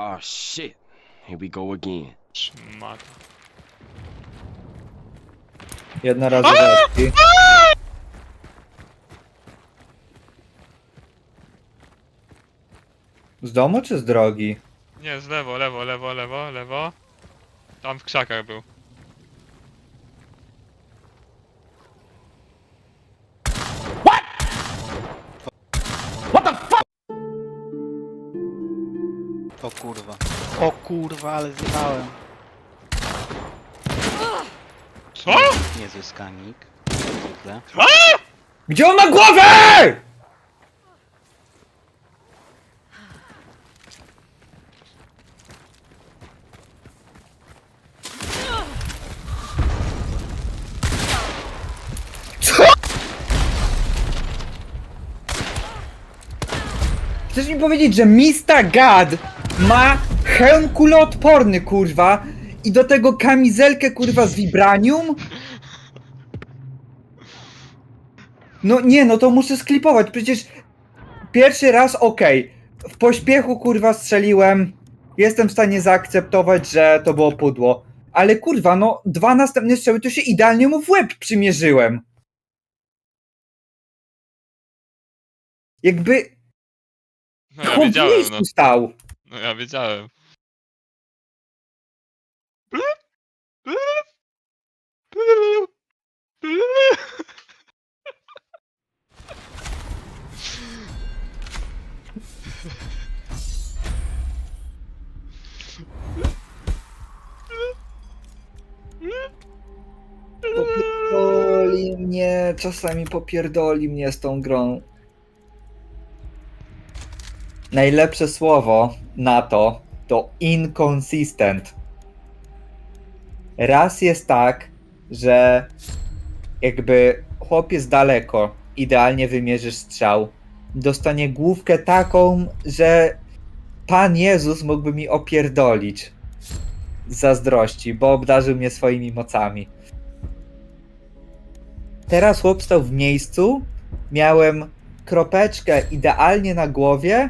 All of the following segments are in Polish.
Oh shit. Here we go again. Szmata. Jednorazowe apki. Z domu czy z drogi? Nie, z lewo, lewo, lewo, lewo, lewo. Tam w krzakach był. Kurwa. O kurwa, ale zjebałem. Co? Niezły skanik. Zwykle. Gdzie on ma głowę?! Co? Chcesz mi powiedzieć, że Mista Gad ma hełm kuloodporny, kurwa, i do tego kamizelkę, kurwa, z vibranium? No nie, no to muszę sklipować, przecież pierwszy raz okej. W pośpiechu kurwa strzeliłem. Jestem w stanie zaakceptować, że to było pudło. Ale kurwa, no dwa następne strzały to się idealnie mu w łeb przymierzyłem. Jakby No ja chłop w wiedziałem, no. miejscu stał. No ja wiedziałem. Popierdoli mnie, czasami popierdoli mnie z tą grą. Najlepsze słowo na to to inconsistent. Raz jest tak, że jakby chłop jest daleko, idealnie wymierzysz strzał, dostanie główkę taką, że Pan Jezus mógłby mi opierdolić z zazdrości, bo obdarzył mnie swoimi mocami. Teraz chłop stał w miejscu, miałem kropeczkę idealnie na głowie.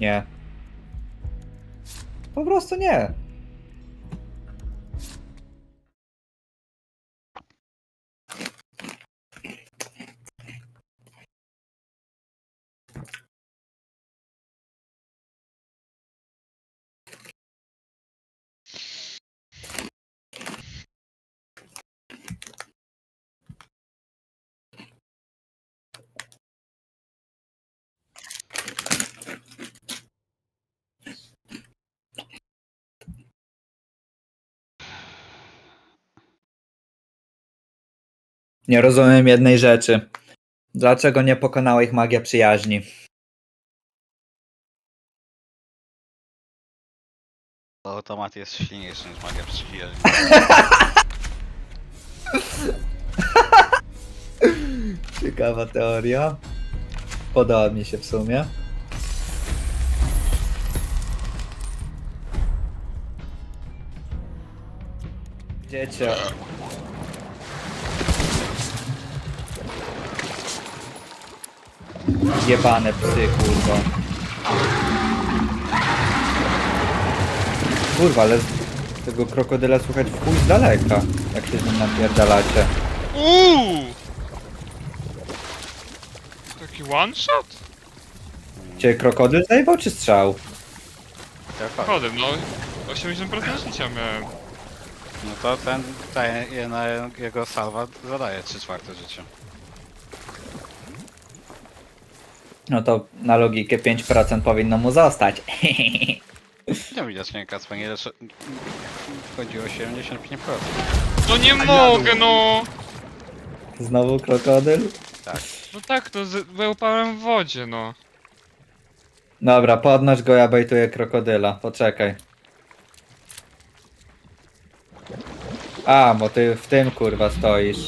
Nie. Po prostu nie. Nie rozumiem jednej rzeczy. Dlaczego nie pokonała ich magia przyjaźni? To automat jest silniejszy niż magia przyjaźni. Ciekawa teoria. Podoba mi się w sumie. Dziecię. Jebane psy, kurwa. Kurwa, ale z tego krokodyla słychać w chuj z daleka, jak się z nim napierdalacie. Uuu! Taki one shot? Cię krokodyl zajebał czy strzał? Chodem, no. 80% życia miałem. No to ten, jedna jego salwa zadaje 3 czwarte życia. No to na logikę 5% powinno mu zostać. Nie widać nie Kacper, nie lecz... Chodziło 75%. No nie mogę, no! Znowu krokodyl? Tak. No tak, no z- wyłapałem w wodzie, no. Dobra, podnoś go, ja bejtuję krokodyla. Poczekaj. A, bo ty w tym kurwa stoisz.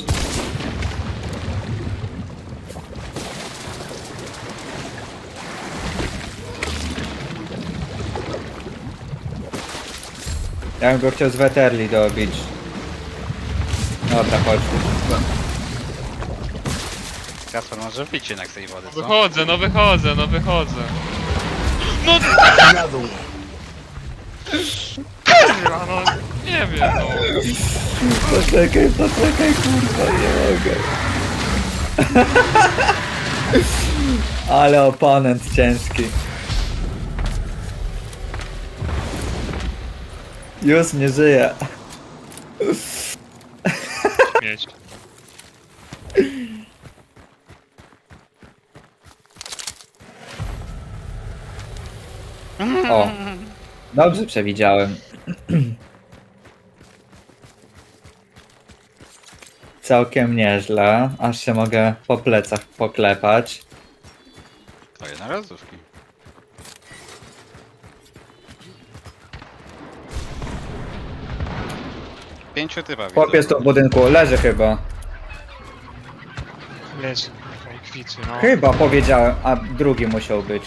Ja bym go chciał z Weterli dobić. Dobra, chodź. Kacper może wbić jednak z tej wody, co? Wychodzę, no wychodzę, no wychodzę. No Kurwa, no nie wiem, no. Poczekaj, poczekaj, kurwa, nie mogę. Ale oponent ciężki. Już nie żyje. Mieć. O, dobrze przewidziałem. Całkiem nieźle, aż się mogę po plecach poklepać. To jedna razówki. Pięciu typa widzę. Chłopiec tu w budynku leży chyba. Leży. Ej, kwicy, no. Chyba powiedziałem, a drugi musiał być.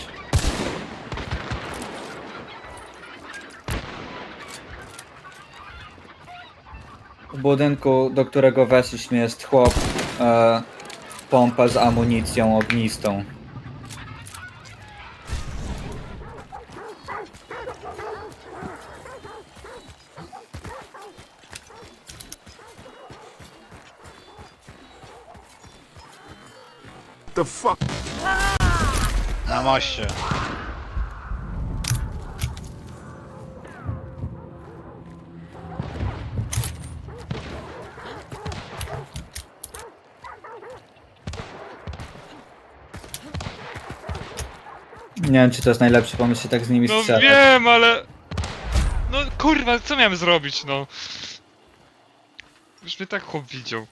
W budynku, do którego weszliśmy jest chłop, e, pompa z amunicją ognistą. The fuck? Na moście. Nie wiem, czy to jest najlepszy pomysł się tak z nimi No strzelać. wiem, ale... No kurwa, co miałem zrobić, no? Już mnie tak chłop widział.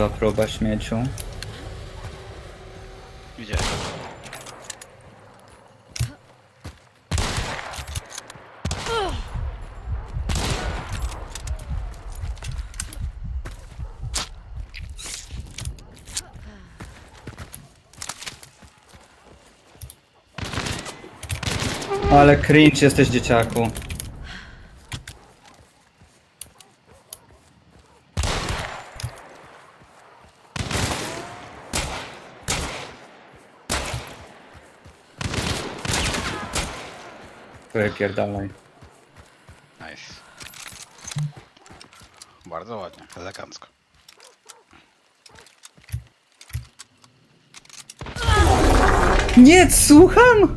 Niezła próba śmieciu. Widziałem. Ale cringe jesteś dzieciaku. Wypierdalaj. Nice. Bardzo ładnie, elegancko. Nie, słucham?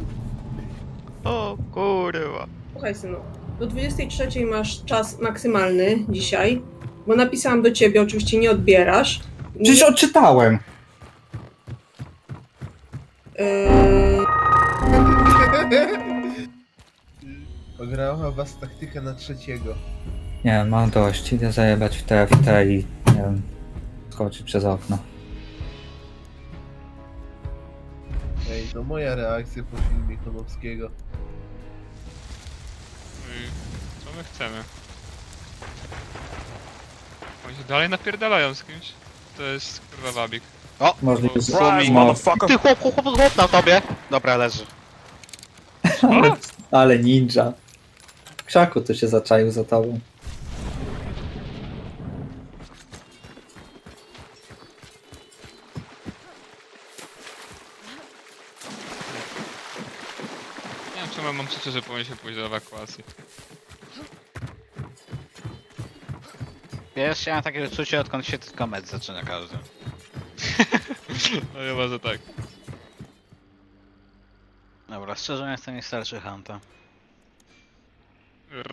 O kurwa. Słuchaj, synu, do 23 masz czas maksymalny dzisiaj, bo napisałam do ciebie, oczywiście nie odbierasz. Przecież odczytałem. Yy, Ograła was taktykę na trzeciego. Nie, mam dość. Idę zajebać w TFT i nie wiem, skoczyć przez okno. Ej, no moja reakcja po filmie Konowskiego. I co my chcemy? Oni się dalej napierdalają z kimś. To jest kurwa wabik. O! Możliwe, że Surprise, motherfucker! Ty chłop, chłop, chłop, chłop na tobie. Dobra, leży. ale, ale ninja. W krzaku tu się zaczaił za tobą. Nie wiem czemu mam przecież, że powinien się pójść do ewakuacji. Wiesz, ja mam takie uczucie, odkąd się tylko mecz zaczyna każdy. No chyba, że tak. Dobra, szczerze mówiąc to mi starczy Hanta. Right.